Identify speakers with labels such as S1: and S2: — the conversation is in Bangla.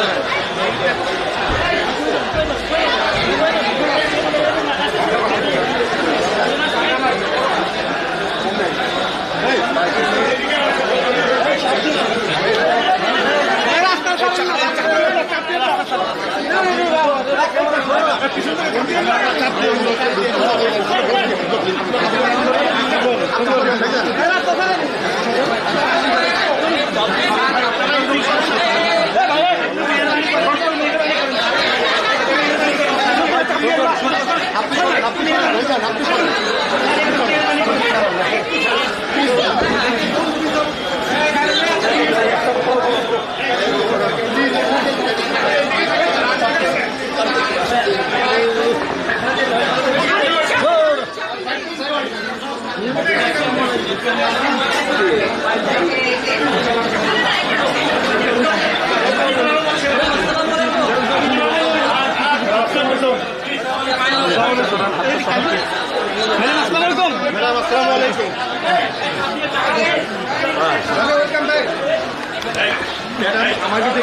S1: Gracias. যান আপনি ম্যাডাম আসসালামু আলাইকুম ম্যাডাম আমার কাছে